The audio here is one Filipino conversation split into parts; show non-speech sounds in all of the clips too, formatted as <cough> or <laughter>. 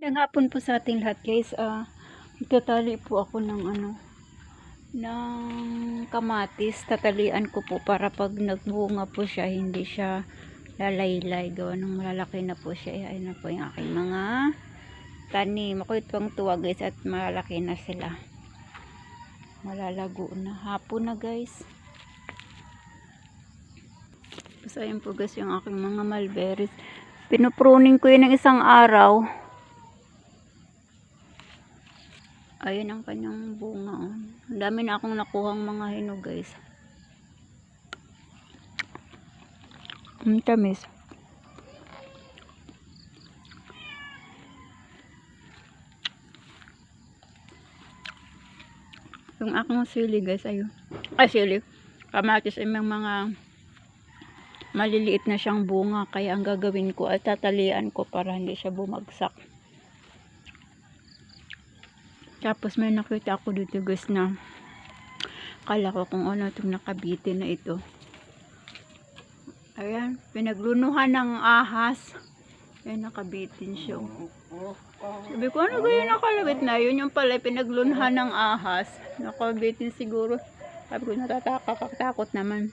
Magandang hapon po sa ating lahat guys. Ah, magtatali po ako ng ano ng kamatis. Tatalian ko po para pag nagbunga po siya, hindi siya lalaylay. Gawa ng malalaki na po siya. Ayan na po yung aking mga tanim. Ako itong tuwa guys at malalaki na sila. Malalago na. Hapon na guys. So, ayan po guys yung aking mga mulberries. Pinupruning ko yun ng isang araw. Ayun ang kanyang bunga. oh. Ang dami na akong nakuhang mga hinog guys. Ang tamis. Yung aking sili guys, ayun. Ay, sili. Kamatis ay may mga maliliit na siyang bunga. Kaya ang gagawin ko ay tatalian ko para hindi siya bumagsak. Tapos may nakita ako dito guys na kala ko kung ano itong nakabitin na ito. Ayan, pinaglunuhan ng ahas. Ayan, nakabitin siya. Sabi ko, ano ganyan nakalawit na? Yun yung pala, pinaglunuhan ng ahas. Nakabitin siguro. Sabi ko, natatakot takot naman.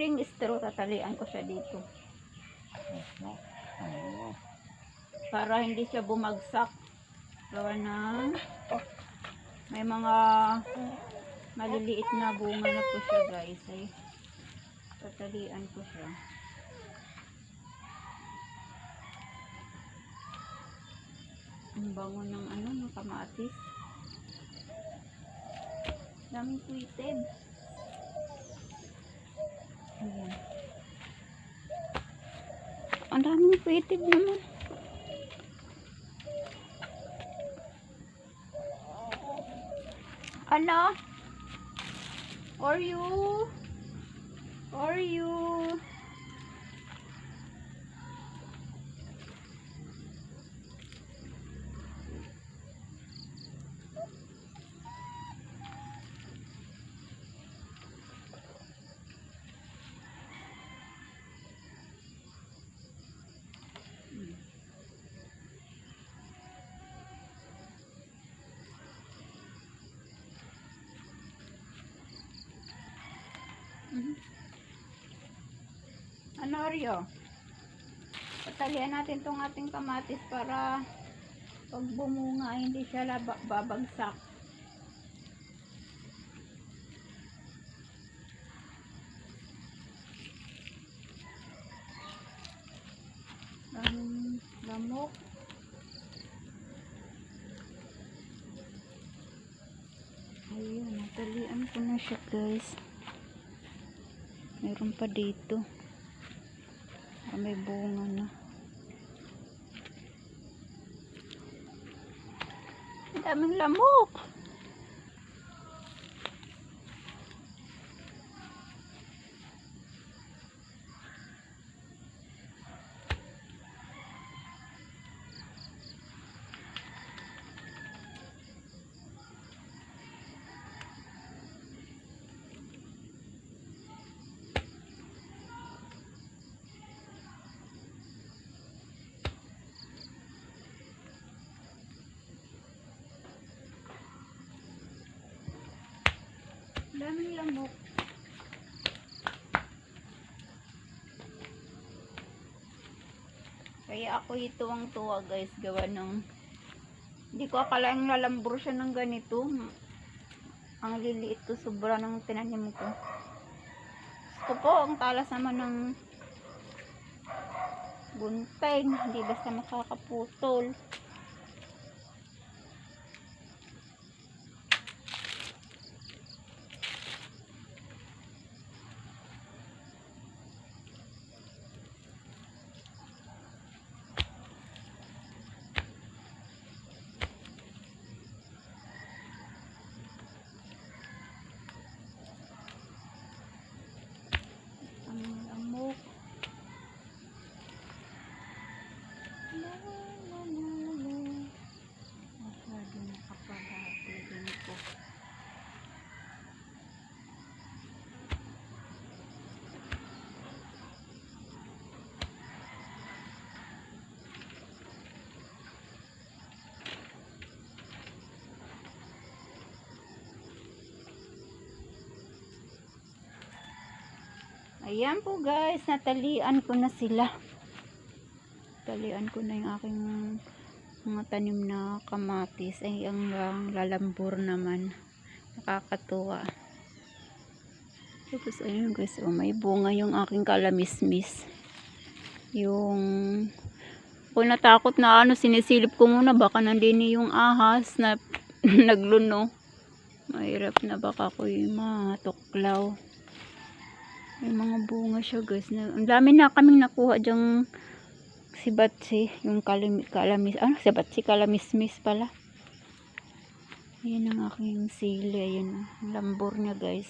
Ring straw, tatalian ko siya dito. Para hindi siya bumagsak. Gawa ng may mga maliliit na bunga na po siya guys. Ay, tatalian ko siya. Ang bango ng ano, ng kamatis. Daming twited. Ayan. Ang daming creative naman. Ano? Or you? Or you? Mhm. Ano, Rio? Patalian natin tong ating kamatis para pag bumunga hindi siya babagsak. Daming lamok. Ayun, natalian ko na siya guys. Meron pa dito. Ah, may bunga na. Daming lamok. Daming lamok. Kaya ako ito ang tuwa guys, gawa ng hindi ko akalaing lalambur siya ng ganito. Ang liliit ko, sobra ng tinanim ko. Gusto po, ang talas naman ng buntay. Hindi basta makakaputol. Ayan po guys, natalian ko na sila. Natalian ko na yung aking mga tanim na kamatis. Ay, ang ang lalambur naman. Nakakatuwa. Tapos ayun guys, oh, may bunga yung aking kalamismis. Yung kung natakot na ano, sinisilip ko muna baka nandini yung ahas na <laughs> nagluno. Mahirap na baka ko yung matuklaw. May mga bunga siya guys. Ang dami na kaming nakuha dyang si Batsi, yung kalim, kalamis, ano, si Batsi, kalamismis pala. Ayan ang aking sili, ayan, lambor niya guys.